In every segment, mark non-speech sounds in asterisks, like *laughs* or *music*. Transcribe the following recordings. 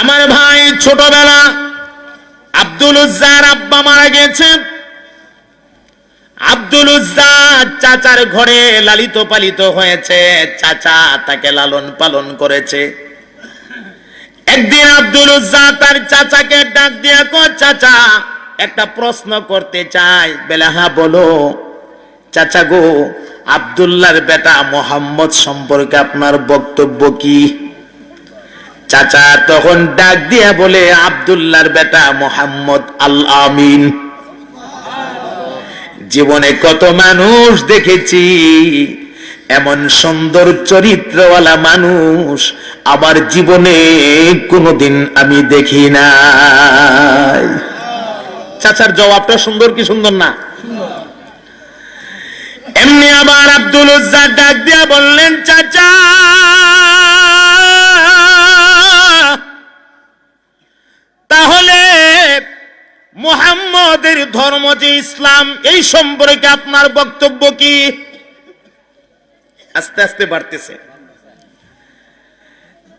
আমার ভাই ছোটবেলা আব্দুল উজ্জার আব্বা মারা গেছে আব্দুল উজ্জা চাচার ঘরে লালিত পালিত হয়েছে। চাচা তাকে লালন পালন করেছে। একদিন আব্দুল উজ্জা তার চাচাকে ডাক দিয়ে কো চাচা, একটা প্রশ্ন করতে চাই। বেলা হ্যাঁ বলো। চাচা গো, আব্দুল্লাহর বেটা মোহাম্মদ সম্পর্কে আপনার বক্তব্য কি? চাচা তখন ডাক দিয়া বলে, আব্দুল্লাহর বেটা মোহাম্মদ আল আমিন। জীবনে কত মানুষ দেখেছি, এমন সুন্দর চরিত্রওয়ালা মানুষ আমার জীবনে কোনোদিন আমি দেখি নাই। চাচার জবাবটা সুন্দর কি সুন্দর না? এমনি আবার আব্দুল ডাক দিয়া বললেন, চাচা তাহলে মোহাম্মদের ধর্ম যে ইসলাম, এই সম্পর্কে আপনার বক্তব্য কি? আস্তে আস্তে বাড়তেছে।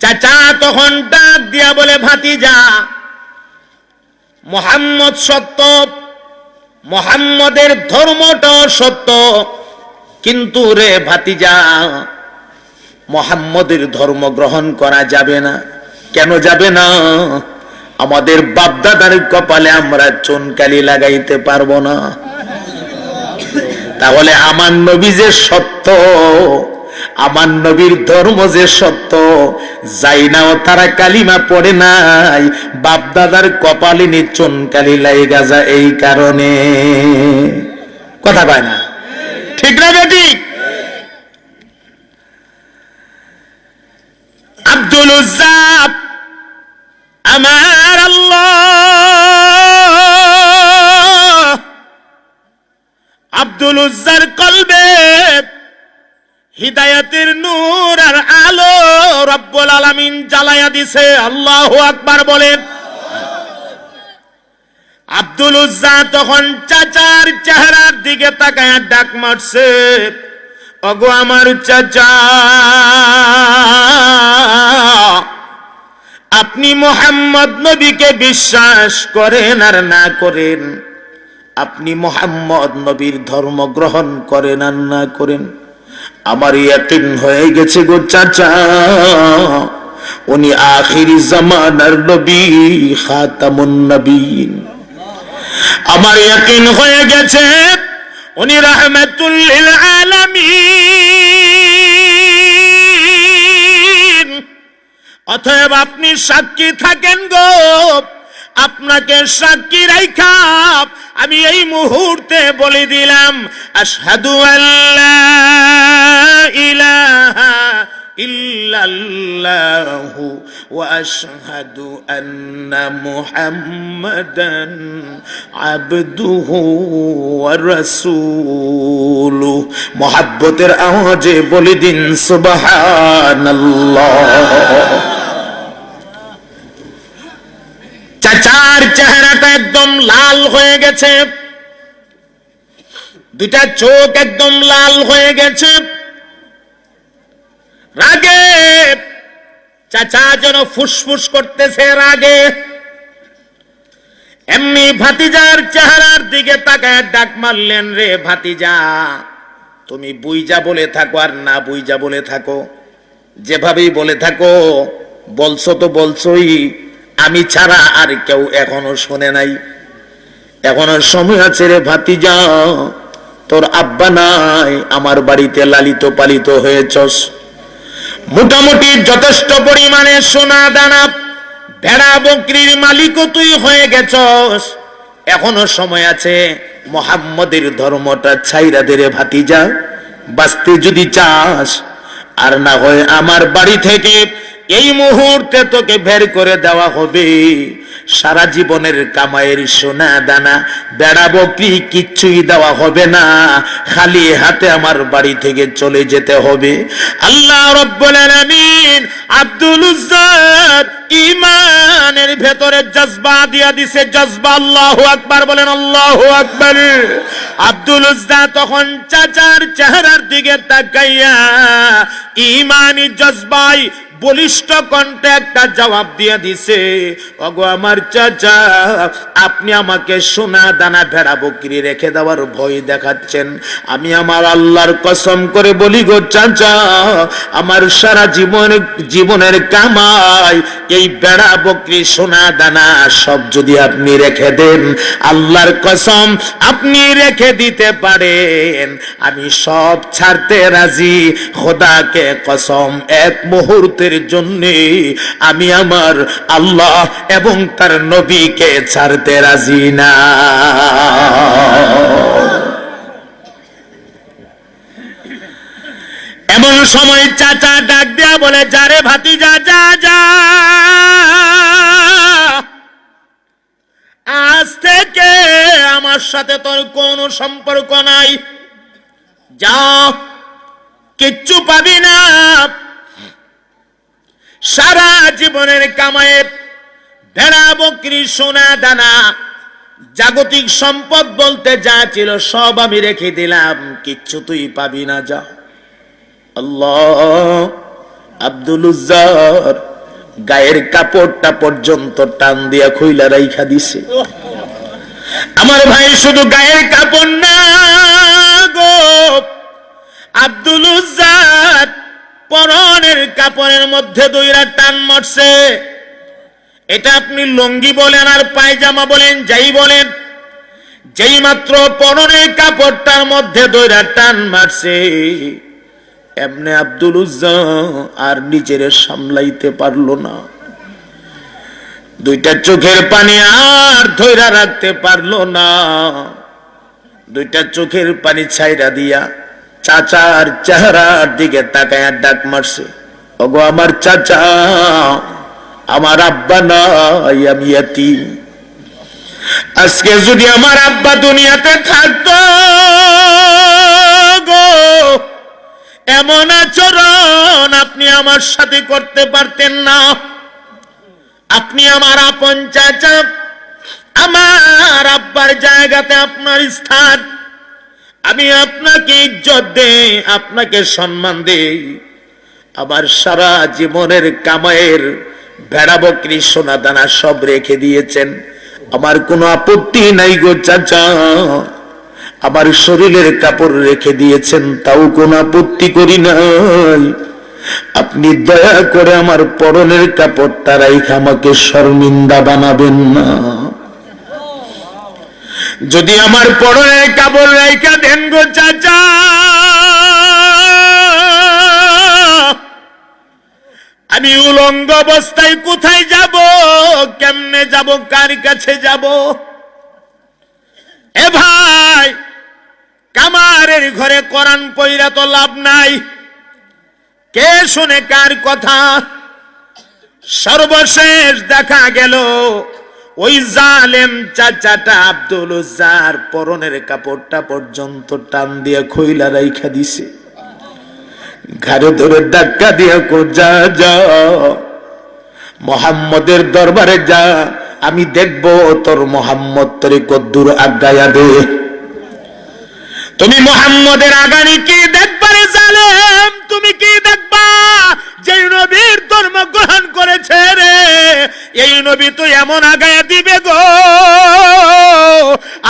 চাচা তখন ডাক দিয়া বলে, ভাতিজা, মোহাম্মদ সত্য, মোহাম্মদের ধর্মটাও সত্য। কিন্তু রে ভাতিজা, মোহাম্মদের ধর্ম গ্রহণ করা যাবে না। কেন যাবে না? আমাদের বাপদাদার কপালে আমরা চুনকালি লাগাইতে পারব না। তাহলে আমার নবী যে সত্য, আমার নবীর ধর্ম যে সত্য যাই নাও তারা কালিমা পড়ে নাই, বাপদাদার কপালে নি চুনকালি লাইগা যা এই কারণে। কথা কয় না? ঠিক না বেঠিক আব্দুল আমার আব্দুল উজ্জার কলবে হিদায়াতের নূর আর আলো রব্বুল আলামিন জ্বালায়া দিছে। আল্লাহ আকবার বলেন। আব্দুল উজ্জা তখন চাচার চেহারার দিকে তাকায় ডাক মারছে। অগো আমার চাচা। আপনি মোহাম্মদ নবীকে বিশ্বাস করেন আর না করেন? আপনি মোহাম্মদ নবীর ধর্ম গ্রহণ করেন আর না করেন? আমার ইয়াকিন হয়ে গেছে গো চাচা। উনি আখিরি জামানার নবী, খাতামুন আমার ইয়াকিন হয়ে গেছে। উনি রাহমাতুল্লিল আলামিন। অতএব আপনি সাক্ষী থাকেন গো। আপনাকে সাক্ষী রাইখা। আমি এই মুহূর্তে বলে দিলাম, আশহাদু আল্লাহ ইলাহা আবদুহু আওয়াজে বলে দিন, সুবহানাল্লাহ। চাচার চেহারাটা একদম লাল হয়ে গেছে। দুটা চোখ একদম লাল হয়ে গেছে। রাগে, চাচা যেন ফুসফুস করতেছে রাগে। এমনি ভাতিজার চেহারার দিকে তাকায় ডাক মারলেন, রে ভাতিজা, তুমি বুইজা বলে থাকো আর না বুইজা বলে থাকো। যেভাবেই বলে থাকো, বলছো তো বলছোই। আমি ছাড়া আর কেউ এখনও শোনে নাই। এখনও সময় আছে রে ভাতি ভাতিজা, তোর আব্বা নাই, আমার বাড়িতে লালিত পালিত হয়েছস। মোটামুটি যথেষ্ট পরিমাণে সোনা দানা, ভেড়া বকরির মালিকও তুই হয়ে গেছস। এখনও সময় আছে মোহাম্মদের ধর্মটা ছাইরা দে রে ভাতিজা, বাঁচতে যদি চাস, আর না হয় আমার বাড়ি থেকে এই মুহূর্তে তোকে বের করে দেওয়া হবে। সারা জীবনের কামাইয়ের সোনা দানা বেড়া বকরি কিচ্ছুই দেওয়া হবে না। খালি হাতে আমার বাড়ি থেকে চলে যেতে হবে। আল্লাহ রব্বুল আব্দুল ইমানের ভেতরে জজবা দিয়া দিছে। জজবা আল্লাহু আকবার বলেন আল্লাহু আকবার। আব্দুল উজ্জা তখন চাচার চেহারার দিকে তাকাইয়া ইমানি জজবাই বলিষ্ঠ কণ্ঠে একটা জবাব দিয়ে দিছে, ওগো আমার চাচা, আপনি আমাকে সোনা দানা ভেড়া বকরি রেখে দেওয়ার ভয় দেখাচ্ছেন। আমি আমার আল্লাহর কসম করে বলি গো চাচা, আমার সারা জীবন, জীবনের কামাই, এই বেড়া বকরি, সোনা দানা সব যদি আপনি রেখে দেন, আল্লাহর কসম আপনি রেখে দিতে পারেন। আমি সব ছাড়তে রাজি, খোদাকে কসম, এক মুহূর্তের জন্য আমি আমার আল্লাহ এবং তার নবীকে ছাড়তে রাজি না। এমন সময় চাচা ডাক দেয়া বলে যারে ভাতি যা যা যা। আজ থেকে আমার সাথে তোর কোনো সম্পর্ক নাই। যা, কিচ্ছু পাবি না। সারা জীবনের কামায়ের ভেড়া বকরি, সোনা, দানা, জাগতিক সম্পদ বলতে যা ছিল সব আমি রেখে দিলাম। কিচ্ছু তুই পাবি না, যা। আল্লাহ আব্দুল উজ্জার গায়ের কাপড়টা পর্যন্ত টান দিয়া খুইলা রাইখা দিছে। আমার ভাই শুধু গায়ের কাপড় না গো, আব্দুল উজ্জার পরনের কাপড়ের মধ্যে দুইরা টান মারছে। এটা আপনি লঙ্গি বলেন আর পায়জামা বলেন, যাই বলেন, যেই মাত্র পরনের কাপড়টার মধ্যে দইরা টান মারছে। এমনি আব্দুল উজ্জা আর নিজের সামলাইতে পারল না। দুইটা চোখের পানি আর ধৈরা রাখতে পারল না। দুইটা চোখের পানি ছাইরা দিয়া চাচার চেহারার দিকে তাকায় ডাক মারছে, ওগো আমার চাচা, আমার আব্বা নাই, আমি এতিম। আজকে যদি আমার আব্বা দুনিয়াতে থাকতো এমন আচরণ আপনি আমার সাথে করতে পারতেন না। আপনি আমার আপন চাচা, আমার আব্বার জায়গাতে আপনার স্থান। আমি আপনাকে ইজ্জত দেই, আপনাকে সম্মান দেই। আমার সারা জীবনের কামায়ের ভেড়া বকরি সোনা দানা সব রেখে দিয়েছেন। আমার কোনো আপত্তি নাই গো চাচা। আমার শরীরের কাপড় রেখে দিয়েছেন, তাও কোনো আপত্তি করি নাই। আপনি দয়া করে আমার পরনের কাপড় তারাই আমাকে শর্মিন্দা বানাবেন না। যদি আমার পরনের কাপড় রাইখা দেন গো চাচা। আমি উলঙ্গ অবস্থায় কোথায় যাব? কেমনে যাব? কার কাছে যাব? এ ভাই, কামারের ঘরে কোরআন পইরা তো লাভ নাই। কে শুনে কার কথা? সর্বশেষ দেখা গেল। ওই জালেম চাচাটা আব্দুল উজ্জার পরনের কাপড়টা পর্যন্ত টান দিয়ে খইলা রাইখা দিছে। ঘাড়ে ধরে ধাক্কা দিয়ে যা যা, মোহাম্মদের দরবারে যা, আমি দেখব তোর মোহাম্মদ তোরে কদ্দুর আজ্ঞায়া দে। তুমি মোহাম্মদের আগানি কি দেখবারে জালেম? তুমি কি দেখবা? যে নবীর ধর্ম গ্রহণ করেছে রে এই নবী তো এমন আগায় দিবে গো।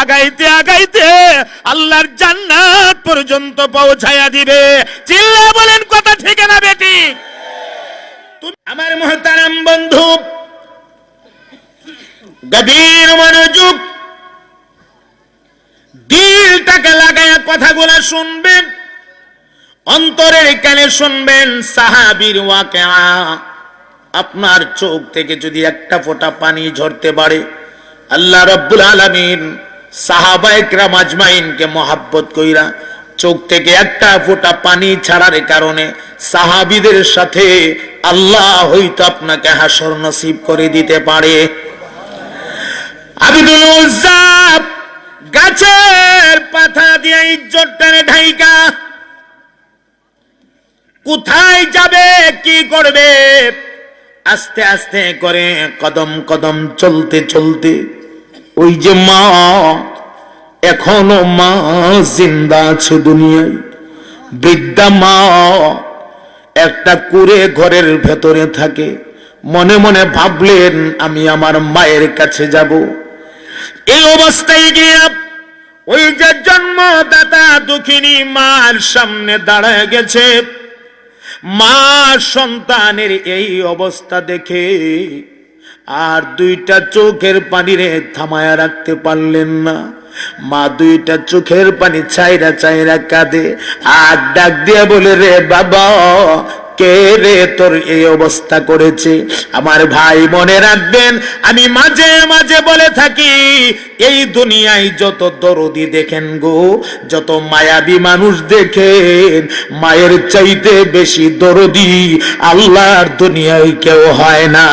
আগাইতে আগাইতে আল্লাহর জান্নাত পর্যন্ত পৌঁছায়া দিবে। চিল্লা বলেন, কথা ঠিক না বেটি? আমার মহতারাম বন্ধু। গভীর মনোযোগ দিলটাকে লাগায়া কথাগুলা শুনবেন। অন্তরের কানে শুনবেন সাহাবীর ওয়াকিয়া আপনার চোখ থেকে যদি একটা ফোঁটা পানি ঝরতে পারে, আল্লাহ রব্বুল আলামিন সাহাবা একরাম আজমাইনকে মহাব্বত কইরা চোখ থেকে একটা ফোঁটা পানি ছাড়ার কারণে সাহাবিদের সাথে আল্লাহ হয়তো আপনাকে হাসর নসিব করে দিতে পারে। গাছের পাতা দিয়ে ইজ্জত টানে ঢাইকা, কোথায় যাবে, কি করবে? আস্তে আস্তে করে কদম কদম চলতে চলতে ওই যে মা, এখনও মা জিন্দা আছে দুনিয়ায়। বৃদ্ধা মা, একটা কুড়ে ঘরের ভেতরে থাকে। মনে মনে ভাবলেন, আমি আমার মায়ের কাছে যাব। এই অবস্থায় গিয়ে ওই যে জন্মদাতা দুঃখিনী মার সামনে দাঁড়ায় গেছে। মা সন্তানের এই অবস্থা দেখে আর দুইটা চোখের পানিরে থামায়া রাখতে পারলেন না। মা দুইটা চোখের পানি চাইরা চাইরা কাঁদে। আর ডাক দিয়ে বলে, রে বাবা কে রে তোর এই অবস্থা করেছে? আমার ভাই মনে রাখবেন, আমি মাঝে মাঝে বলে থাকি, এই দুনিয়ায় যত দরদি দেখেন গো, যত মায়াবী মানুষ দেখেন, মায়ের চাইতে বেশি দরদি আল্লাহর দুনিয়ায় কেউ হয় না।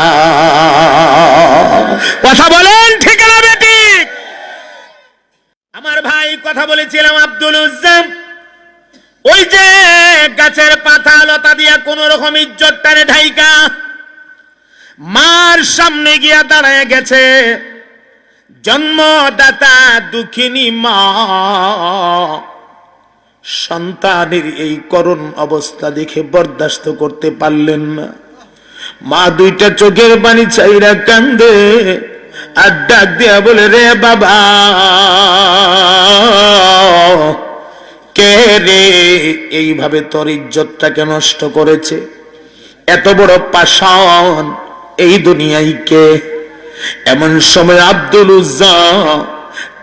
কথা বলেন ঠিক না আমার ভাই কথা বলেছিলাম আব্দুল উজ্জাম। ওই যে গাছের পাতা লতা দিয়া কোন রকম ইজ্জতটারে ঢাইকা। মার সামনে গিয়া দাঁড়ায় গেছে। জন্মদাতা দুঃখিনী মা। সন্তানের এই করুণ অবস্থা দেখে বরদাস্ত করতে পারলেন না। মা দুইটা চোখের পানি চাইরা কান্দে, আর ডাক দিয়া বলে, রে বাবা কে রে? এইভাবে তোর ইজ্জতটাকে নষ্ট করেছে। এত বড় পাষাণ, এই দুনিয়ায় কে? এমন সময় আব্দুল উজ্জা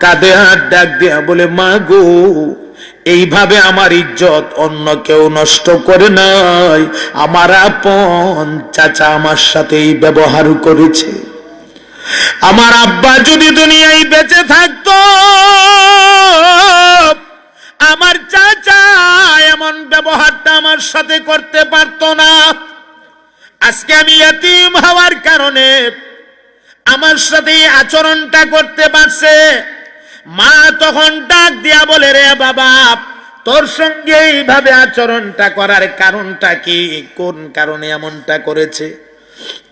কাঁদে হাত ডাক দেয়া বলে, মা গো, এইভাবে আমার ইজ্জত অন্য কেউ নষ্ট করে নাই। আমার আপন চাচা আমার সাথে এই ব্যবহার করেছে। আমার আব্বা যদি দুনিয়ায় বেঁচে থাকতো আমার চাচা এমন ব্যবহারটা আমার সাথে করতে পারতো না। আজকে আমি এতিম হওয়ার কারণে আমার সাথে আচরণটা করতে পারছে। মা তখন ডাক দিয়া বলে, রে বাবা, তোর সঙ্গে এইভাবে আচরণটা করার কারণটা কি? কোন কারণে এমনটা করেছে?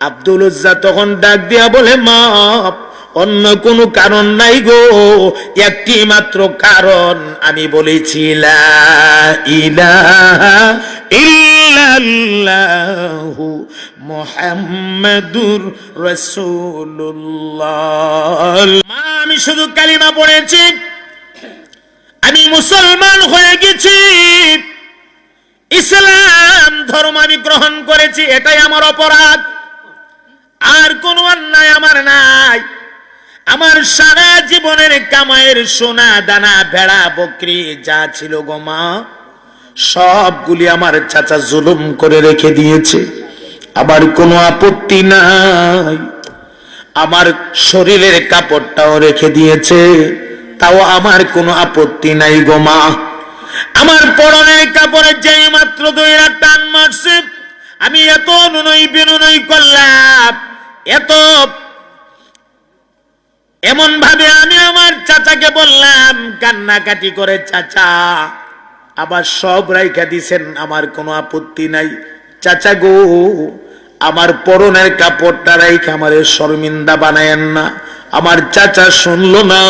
আব্দুল উজ্জা তখন ডাক দিয়া বলে, মা অন্য কোনো কারণ নাই গো। একটি মাত্র কারণ আমি বলেছি, লা ইলাহা ইল্লাল্লাহু মুহাম্মাদুর রাসূলুল্লাহ। মা, আমি শুধু কালিমা পড়েছি। আমি মুসলমান হয়ে গেছি। ইসলাম ধর্ম আমি গ্রহণ করেছি, এটাই আমার অপরাধ। আর কোন অন্যায় আমার নাই। আমার সারা জীবনের কামায়ের সোনা, দানা, ভেড়া, বকরি যা ছিল গো মা, সবগুলি আমার চাচা জুলুম করে রেখে দিয়েছে। আবার কোনো আপত্তি নাই। আমার শরীরের কাপড়টাও রেখে দিয়েছে। তাও আমার কোনো আপত্তি নাই গো মা। আমার পরনের কাপড়ে যে মাত্র দইরা টান মারছে, আমি এত নুনই বিনুনই করলাম, এত এমন ভাবে আমি আমার চাচাকে বললাম, কান্নাকাটি করে চাচা, আবার সব রাইখা দিছেন, আমার কোনো আপত্তি নাই। চাচা গো, আমার পরনের কাপড়টা রাইখা আমার শর্মিন্দা বানায়েন না। আমার চাচা শুনলো না,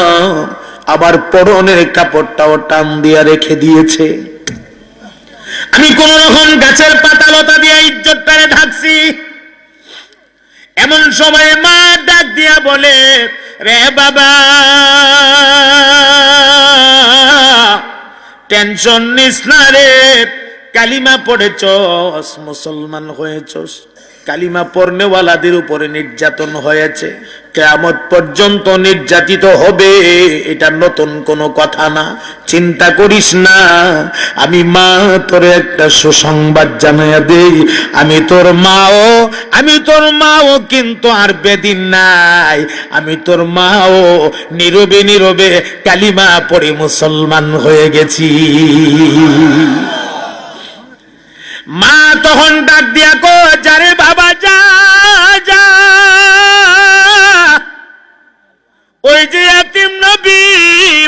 আবার পরনের কাপড়টাও টান দিয়া রেখে দিয়েছে। আমি কোন রকম গাছের পাতা লতা দিয়া ইজ্জতটারে ঢাকছি। এমন সময় মা ডাক দিয়া বলে রে বাবা। টেনশন নিস না রে। কালিমা পড়েছস মুসলমান হয়েছস। কালিমা পড়নেওয়ালাদের উপরে নির্যাতন হয়েছে। কেয়ামত পর্যন্ত নির্যাতিত হবে, এটা নতুন কোনো কথা না। চিন্তা করিস না, আমি মা তোর একটা সুসংবাদ জানাইয়া দেই। আমি তোর মাও, আমি তোর মাও কিন্তু আর বেদিন নাই। আমি তোর মাও নীরবে নীরবে কালিমা পড়ে মুসলমান হয়ে গেছি। মা তখন ডাক দিয়া কো যারে বাবা ওই যে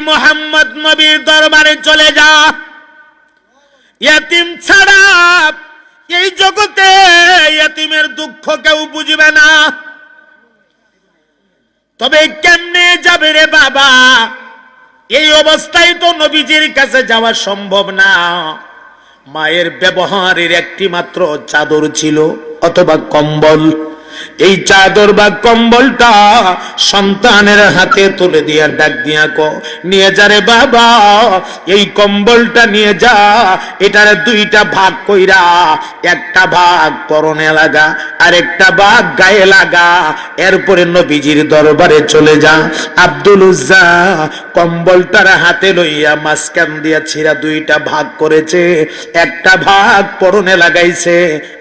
মোহাম্মদ নবীর দরবারে চলে ছাড়া দুঃখ কেউ বুঝবে না। তবে যাবে রে বাবা? এই অবস্থায় তো নবীজির কাছে যাওয়া সম্ভব না। মায়ের ব্যবহারের একটি মাত্র চাদর ছিল। অথবা কম্বল এই চাদর বা কম্বলটা সন্তানের হাতে তুলে দিয়ে ডাক দিয়া কো, নিয়ে যা রে বাবা, এই কম্বলটা নিয়ে যা, এটার দুইটা ভাগ কইরা, একটা ভাগ পরনে লাগা আর একটা ভাগ গায়ে লাগা, এরপরে নবীজির দরবারে চলে যা। আব্দুল উজ্জা কম্বলটার হাতে লইয়া মাঝখান দিয়া ছিঁড়া দুইটা ভাগ করেছে, একটা ভাগ পরনে লাগাইছে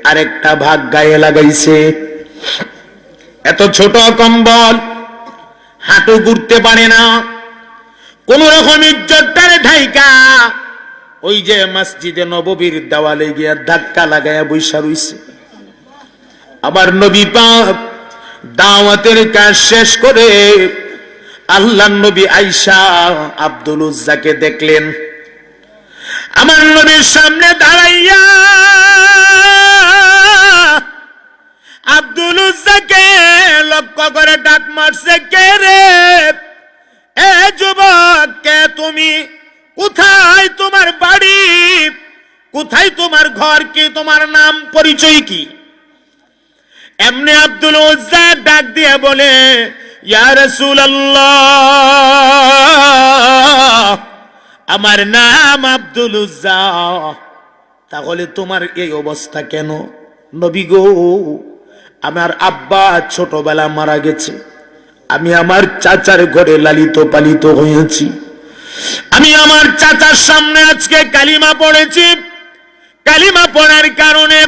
আর একটা ভাগ গায়ে লাগাইছে। এত ছোট কম্বল, হাঁটু ঘুরতে পারে না। কোন রকম ইজ্জতটারে ঢাইকা। ওই যে মসজিদে নববীর দেওয়ালে গিয়া ধাক্কা লাগাইয়া বৈশা রইছে। আবার নবী পাক দাওয়াতের কাজ শেষ করে আল্লাহ নবী আইসা আব্দুল উজ্জাকে দেখলেন। আমার নবীর সামনে দাঁড়াইয়া আব্দুল উজ্জাকে লক্ষ্য করে ডাক মারছে, কে রে? এ যুবক, কে তুমি? কোথায় তোমার বাড়ি? কোথায় তোমার ঘর কি? তোমার নাম পরিচয় কি? এমনি আব্দুল উজ্জা ডাক দিয়ে বলে আমার নাম আব্দুল উজ্জা তাহলে তোমার এই অবস্থা কেন? নবী গো আমার আব্বা ছোটবেলা মারা গেছে। আমি আমার চাচার ঘরে লালিত পালিত হয়েছি। আমি আমার চাচার সামনে আজকে কালিমা পড়েছি। কালিমা পড়ার কারণে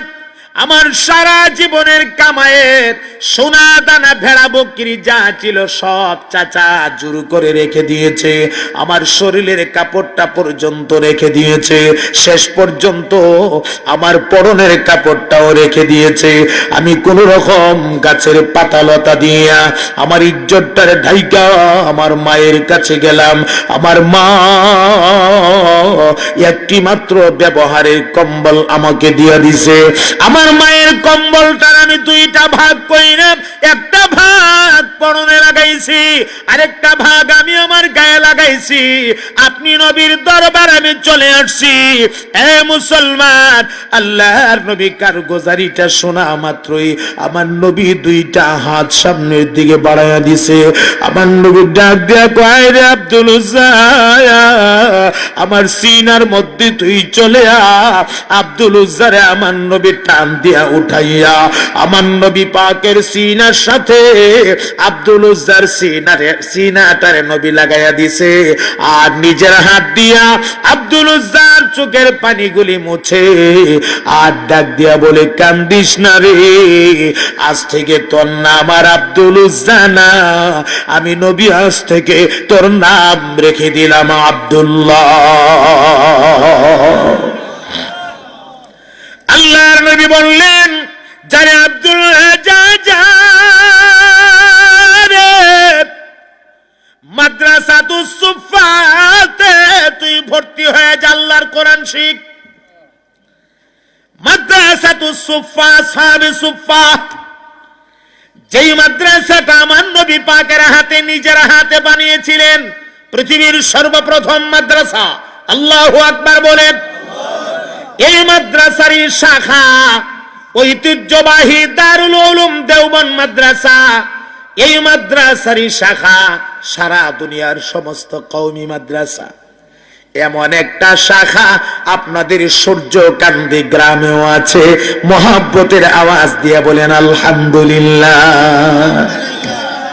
আমার সারা জীবনের কামায়ের সোনা দানা ভেড়া বকরি যা ছিল সব চাচা জুরু করে রেখে দিয়েছে। আমার শরীরের কাপড়টা পর্যন্ত রেখে দিয়েছে। শেষ পর্যন্ত আমার পরনের কাপড়টাও রেখে দিয়েছে। আমি কোন রকম গাছের পাতালতা দিয়া আমার ইজ্জতটার ঢাইকা আমার মায়ের কাছে গেলাম। আমার মা একটি মাত্র ব্যবহারের কম্বল আমাকে দিয়ে দিছে। আমার মায়ের কম্বলটার আমি দুইটা ভাগ কইরা একটা ভাগ পরনে লাগাইছি, আরেকটা ভাগ আমি আমার গায়ে লাগাইছি। আপনি নবীর দরবার আমি চলে আসছি। এ মুসলমান, আল্লাহর নবী কার গোজারিটা শোনা মাত্রই আমার নবী দুইটা হাত সামনের দিকে বাড়াইয়া দিছে। আমার নবীর ডাক দিয়া কয়, রে আব্দুল আমার সিনার মধ্যে তুই চলে আ আব্দুল উজ্জারে আমার নবী টান দিয়া উঠাইয়া আমার নবী পাকের সিনার সাথে আব্দুল উজ্জার সিনারে সিনাটারে নবী লাগাইয়া দিছে। আর নিজের হাত দিয়া আব্দুল উজ্জার চোখের পানিগুলি মুছে। আর ডাক দিয়া বলে, কান্দিস না রে, আজ থেকে তোর নাম আর আব্দুল উজ্জা না। আমি নবী, আজ থেকে তোর নাম রেখে দিলাম আব্দুল্লাহ। আল্লাহর নবী বললেন যারে যা রে মাদ্রাসাতু সুফাতে তুই ভর্তি হয়ে যা, আল্লাহর কোরআন শিখ। মাদ্রাসাতু সুফা সাহাবে সুফা যেই মাদ্রাসাটা আমার নবী পাকের হাতে, নিজের হাতে বানিয়েছিলেন, পৃথিবীর সর্বপ্রথম মাদ্রাসা। আল্লাহু আকবার বলেন এই মাদ্রাসারই শাখা, ঐতিহ্যবাহী দারুল উলুম দেওবন মাদ্রাসা। এই মাদ্রাসারই শাখা সারা দুনিয়ার সমস্ত কওমি মাদ্রাসা। এমন একটা শাখা আপনাদের সূর্যকান্দি গ্রামেও আছে। মহাব্বতের আওয়াজ দিয়ে বলেন, আলহামদুলিল্লাহ।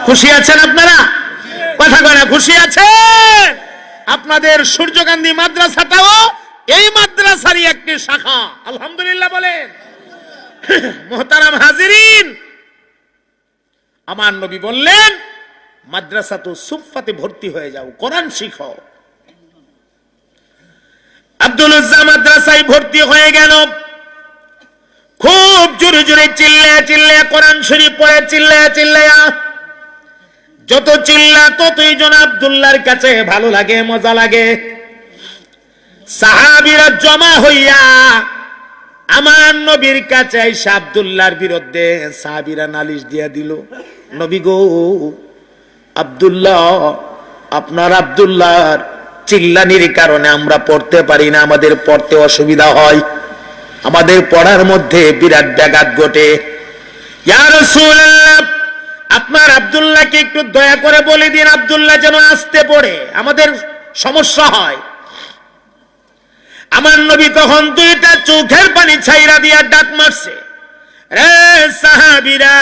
খুশি আছেন আপনারা? কথা কয় খুশি আছে আপনাদের সূর্যকান্দি মাদ্রাসাটাও এই মাদ্রাসারই একটি শাখা। আলহামদুলিল্লাহ বলেন। *laughs* মোহতারাম হাজিরিন। আমার নবী বললেন মাদ্রাসা তো সুফাতে ভর্তি হয়ে যাও, কোরআন শিখো। আব্দুল মাদ্রাসায় ভর্তি হয়ে গেল। খুব জোরে জোরে চিল্লে চিল্লে কোরআন শরীফ পড়ে চিল্লে চিল্লায়া। যত চিল্লা ততই জন আব্দুল্লাহর কাছে ভালো লাগে, মজা লাগে। সাহাবিরা জমা হইয়া আমার নবীর কাছে আব্দুল্লাহর বিরুদ্ধে সাহাবিরা নালিশ দিয়া দিল, নবী গো, আব্দুল্লাহ, আপনার আব্দুল্লাহর চিল্লানির কারণে আমরা পড়তে পারি না, আমাদের পড়তে অসুবিধা হয়। আমাদের পড়ার মধ্যে বিরাট ব্যাঘাত ঘটে। আপনার আব্দুল্লাহকে একটু দয়া করে বলে দিন, আবদুল্লাহ যেন আসতে পড়ে, আমাদের সমস্যা হয়। আমার নবী তখন দুইটা চোখের পানি ছাইরা দিয়া ডাক মারছে। রে সাহাবিরা,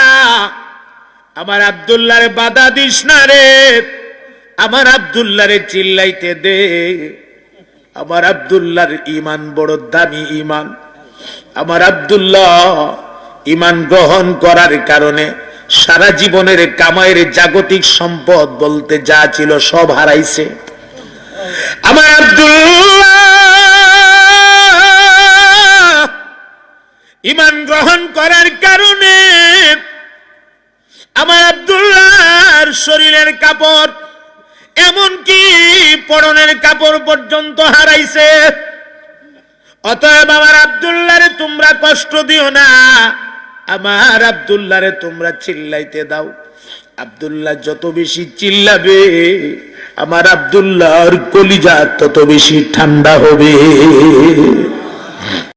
আমার আব্দুল্লাহরে বাধা দিস না রে। আমার আব্দুল্লাহরে চিল্লাইতে দে। আমার আব্দুল্লাহর ইমান বড় দামি ইমান আমার আব্দুল্লাহ ইমান গ্রহণ করার কারণে সারা জীবনের কামাইয়ের জাগতিক সম্পদ বলতে যা ছিল সব হারাইছে। আমার আব্দুল্লাহ ইমান গ্রহণ করার কারণে আমার আব্দুল্লাহর শরীরের কাপড়, এমনকি পরনের কাপড় পর্যন্ত হারাইছে। অতএব আমার আব্দুল্লাহরে তোমরা কষ্ট দিও না। আমার আব্দুল্লাহরে তোমরা চিল্লাইতে দাও। আব্দুল্লাহ যত বেশি চিল্লাবে, আমার আব্দুল্লাহর কলিজা তত বেশি ঠান্ডা হবে।